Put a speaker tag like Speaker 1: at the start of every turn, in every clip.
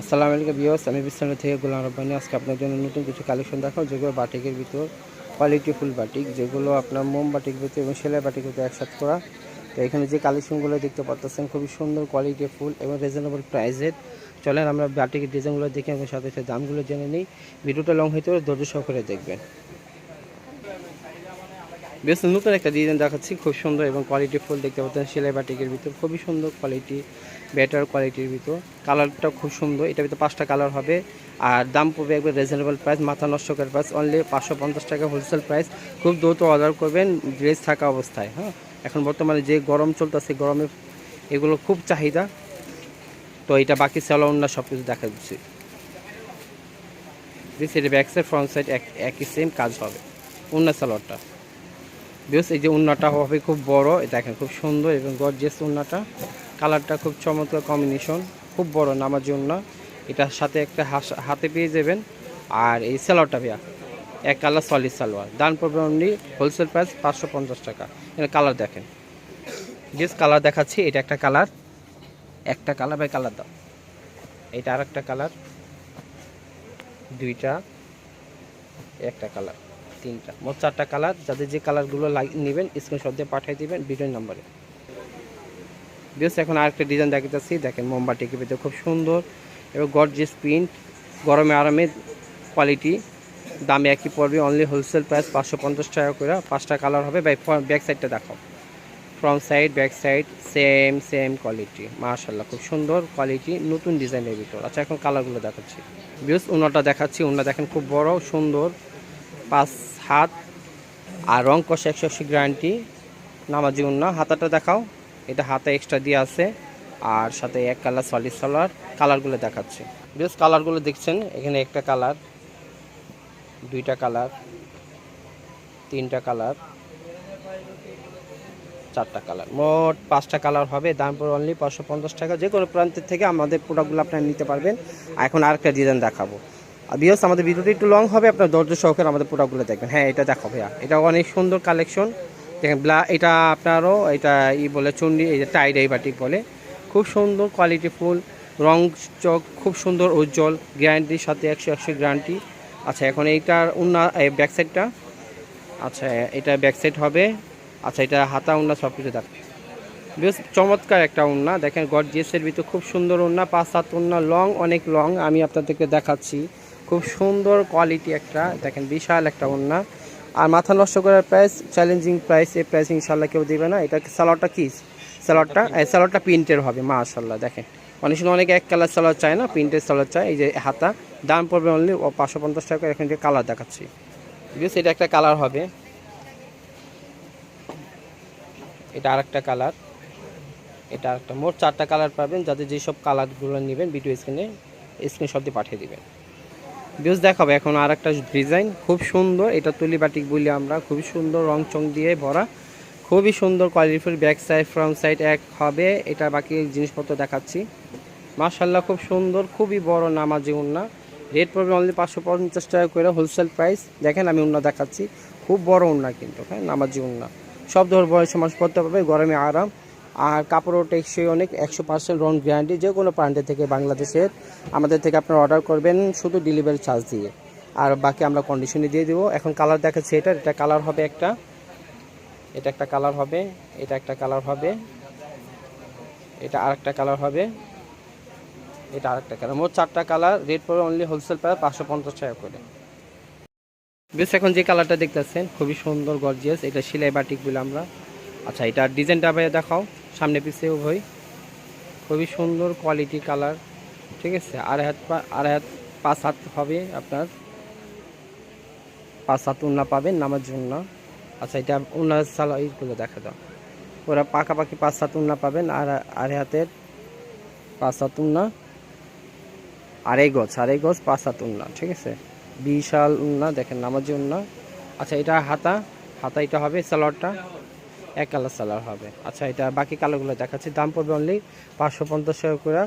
Speaker 1: আসসালামু আলাইকুম বিয়স আমি বিশ্বনাথ থেকে গোলাম রব্বানি। আজকে আপনার জন্য নতুন কিছু কালেকশন দেখাও যেগুলো বাটিকের ভিতর কোয়ালিটি ফুল বাটিক যেগুলো আপনার মোম বাটিক ভিতর এবং সেলাই বাটিক ভিতরে একসাথে করা। তো এখানে যে কালেকশনগুলো দেখতে পাচ্ছেন খুবই সুন্দর কোয়ালিটি ফুল এবং রিজনেবল প্রাইসের চলেন আমরা বাটিকের ডিজাইনগুলো দেখে এবং সাথে সাথে দামগুলো জেনে নিই। ভিডিওটা লং হইতে হলে ধৈর্য সহকারে দেখবেন। বেশ, নতুন একটা ডিজাইন দেখাচ্ছি, খুব সুন্দর এবং কোয়ালিটি ফুল দেখতে পাচ্ছেন, সেলাই বাটিকের ভিতর, খুবই সুন্দর কোয়ালিটি বেটার কোয়ালিটির ভিতর। কালারটা খুব সুন্দর, এটার ভিতর পাঁচটা কালার হবে। আর দাম পড়বে একবার রিজনেবল প্রাইস মাথা নষ্ট করার প্রাইস অনলি পাঁচশো পঞ্চাশ টাকা হোলসেল প্রাইস খুব দ্রুত অর্ডার করবেন ড্রেস থাকা অবস্থায় হ্যাঁ? এখন বর্তমানে যে গরম চলতেছে, গরমে এগুলো খুব চাহিদা। তো এটা বাকি স্যালোন না সব কিছু দেখা দিচ্ছি। দিস এটা ব্যাক সাইড ফ্রন্ট সাইড একই সেম কাজ হবে। অন্য স্যালোয়ারটা বেশ এই যে উন্নাটা হবে খুব বড়, এটা দেখেন খুব সুন্দর এবং গর্জিয়াস উন্নাটা। কালারটা খুব চমৎকার কম্বিনেশন খুব বড় নামার জন্য এটার সাথে একটা হাতে পেয়ে যাবেন। আর এই সালোয়ারটা ভাইয়া, এক কালার সলিড সালোয়ার। দান পড়বে অনলি হোলসেল প্রাইস পাঁচশো পঞ্চাশ টাকা। এটা কালার দেখেন। জিস কালার দেখাচ্ছি, এটা একটা কালার একটা কালার বাই কালার দাও। এটা আর একটা কালার দুইটা, একটা কালার তিনটা। মোট চারটা কালার যাদের যে কালারগুলো নেবেন স্ক্রিনশট দিয়ে পাঠিয়ে দিবেন ভিডিও নাম্বারে বেশ এখন আরেকটা ডিজাইন দেখাতেছি দেখেন মোমবাটিকে পেতে খুব সুন্দর এবং গর্জিয়াস প্রিন্ট গরমে আরামে কোয়ালিটি দামে একই পড়বে অনলি হোলসেল প্রাইস পাঁচশো পঞ্চাশ টাকা করে। পাঁচটা কালার হবে ব্যাক সাইডটা দেখাও front side back side same same quality মাশাল্লাহ খুব সুন্দর কোয়ালিটি নতুন ডিজাইনের ভিতর। আচ্ছা এখন কালারগুলো দেখাচ্ছি। বিউস উনাটা দেখাচ্ছি উনা দেখেন খুব বড়, সুন্দর। পাঁচ হাত, আর রং কষা একশো আশি গ্যারান্টি, নামাজি উন্না হাতাটা দেখাও। এটা হাতে এক্সট্রা দিয়ে আছে। আর সাথে এক কালার সলিড সালোয়ার কালারগুলো দেখাচ্ছে। বেশ কালারগুলো দেখছেন? এখানে একটা কালার দুইটা কালার তিনটা কালার চারটা কালার মোট পাঁচটা কালার হবে, দাম পড়ে অনলি পাঁচশো পঞ্চাশ টাকা। যে কোনো প্রান্তের থেকে আমাদের প্রোডাক্টগুলো আপনারা নিতে পারবেন। এখন আর আরেকটা ডিজাইন দেখাবো। আর বিয়স আমাদের ভিডিওটা একটু লং হবে, আপনার ধৈর্য সহকারে আমাদের প্রোডাক্টগুলো দেখবেন। হ্যাঁ এটা দেখো ভাইয়া। এটা অনেক সুন্দর কালেকশন দেখেন, ব্লা, এটা আপনারও, এটা ই বলে চুন্ডি, এই যে টাইড এই বাটিক বলে। খুব সুন্দর কোয়ালিটি ফুল, রং চক খুব সুন্দর উজ্জ্বল গ্যারান্টির সাথে একশো একশো গ্যারান্টি আচ্ছা এখন এইটার উন্না ব্যাক সাইডটা আচ্ছা এটা ব্যাক সাইড হবে। আচ্ছা এটা হাতা উন্না সব কিছু দেখ বেশ চমৎকার একটা উন্না। দেখেন গর্জিয়াসের ভিতর খুব সুন্দর উন্না, পাঁচ সাত উন্না লং অনেক লং আমি আপনাদেরকে দেখাচ্ছি। খুব সুন্দর কোয়ালিটি একটা, দেখেন, বিশাল একটা উন্না। আর মাথা নষ্ট করার প্রাইস চ্যালেঞ্জিং প্রাইস এই প্রাইস ইনশাল্লাহ কেউ দেবে না। এটা সালোয়ারটা কি? এই সালোয়ারটা প্রিন্টের হবে মাশাল্লাহ দেখেন। অনেক সময় অনেকে এক কালার সালোয়ার চায় না প্রিন্টের সালোয়ার চায় এই যে হাতা দাম পড়বে অনলি পাঁচশো পঞ্চাশ টাকা এখন যে কালার দেখাচ্ছি। বেশ এটা একটা কালার হবে। এটা আরেকটা কালার এটা আরেকটা মোট চারটা কালার পাবেন যাদের যেসব কালারগুলো নেবেন ভিডিও স্ক্রিনে স্ক্রিনশট দিয়ে পাঠিয়ে দিবেন। ভিউজ দেখাবো। এখন আর একটা ডিজাইন খুব সুন্দর। এটা তুলি বাটিক বলি আমরা। খুবই সুন্দর রং চং দিয়ে ভরা। খুবই সুন্দর qualityful back side front side এক হবে। এটা বাকি জিনিসপত্র দেখাচ্ছি। মার্শাল্লাহ খুব সুন্দর। খুবই বড় নামাজি উন্না। রেট পড়বে অনলি পাঁচশো পঞ্চাশ টাকা করে হোলসেল প্রাইস দেখেন আমি উন্না দেখাচ্ছি। খুব বড় উন্না কিন্তু হ্যাঁ নামাজি উন্না। সব ধর বয়সে মানুষ পড়তে পারবে, গরমে আরাম। আর কাপড়ও টেকসই, অনেক একশো পার্সেন্ট রং গ্যারান্টি যে কোনো প্রান্তে থেকে বাংলাদেশের আমাদের থেকে আপনারা অর্ডার করবেন শুধু ডেলিভারি চার্জ দিয়ে। আর বাকি আমরা কন্ডিশনে দিয়ে দেবো। এখন কালার দেখাচ্ছি এটা এটা কালার হবে একটা, এটা একটা কালার হবে, এটা একটা কালার হবে, এটা আরেকটা কালার হবে, এটা আরেকটা কালার মোট চারটা কালার রেট পড়বে অনলি হোলসেল প্রায় পাঁচশো পঞ্চাশ টাকা করে। বেশ, এখন যে কালারটা দেখতেছেন, খুবই সুন্দর গর্জিয়াস এটা সেলাই বাটিক বলে আমরা আচ্ছা এটা ডিজাইনটা ভাই দেখাও। সামনে পিছিয়ে উভয়। খুবই সুন্দর কোয়ালিটি কালার ঠিক আছে? আড়াই হাত আড়াই হাত, পাঁচ হাত হবে আপনার। পাঁচ হাত উন্না পাবেন নামার জন্য। আচ্ছা এটা উন্না সালা ইগুলো দেখা দাও। ওরা পাকাপাকি পাঁচ সাত উন্না পাবেন, আর আড়াই হাতের পাঁচ সাত উন্না। আড়াই গজ আড়াই গজ, পাঁচ হাত উন্না, ঠিক আছে? বিশাল উন্না, দেখেন নামাজি উন্না আচ্ছা এটা হাতা হাতা এটা হবে সালোয়ারটা। এক কালার সালার হবে। আচ্ছা এটা বাকি কালারগুলো দেখাচ্ছি। দাম পড়বে অনলি পাঁচশো পঞ্চাশ টাকা করে।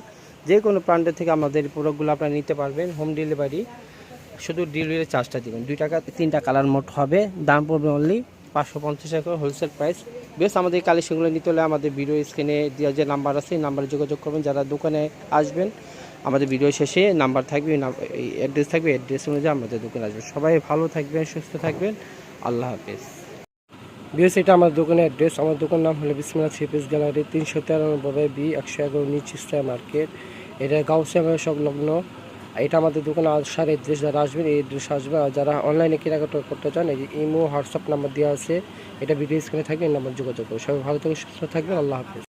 Speaker 1: যে কোনো প্রান্তের থেকে আমাদের প্রোডাক্টগুলো আপনারা নিতে পারবেন হোম ডেলিভারি শুধু ডেলিভারি চার্জটা দিবেন। দুই টাকা তিনটা কালার মোট হবে। দাম পড়বে অনলি পাঁচশো পঞ্চাশ টাকা হোলসেল প্রাইস বেশ, আমাদের কালেকশনগুলো নিতে হলে আমাদের ভিডিও স্ক্রিনে দেওয়া যে নাম্বার আছে, এই নাম্বারে যোগাযোগ করবেন। যারা দোকানে আসবেন,
Speaker 2: আমাদের ভিডিও শেষে নাম্বার থাকবে, এই অ্যাড্রেস থাকবে অ্যাড্রেস অনুযায়ী আমাদের দোকানে আসবেন। সবাই ভালো থাকবেন, সুস্থ থাকবেন। আল্লাহ হাফেজ। বিএস এটা আমার দোকানের অ্যাড্রেস। আমার দোকানের নাম হলো বিসমিল্লা সিপিস গ্যালারি, তিনশো তেরানব্বই বি, একশো এগারো নিচ স্টার মার্কেট। এটা গাউসিয়া সংলগ্ন। এটা আমাদের দোকানে আসার অ্যাড্রেস, যারা আসবেন এই অ্যাড্রেস আসবে। আর যারা অনলাইনে কেনাকাটা করতে চান, এই ইমো, হোয়াটসঅ্যাপ নাম্বার দেওয়া আছে, এটা ভিডিও স্ক্রিনে থাকবে, এই নাম্বার যোগাযোগ করবে সবাই ভালো থেকে সুস্থ থাকবেন, আল্লাহ হাফেজ।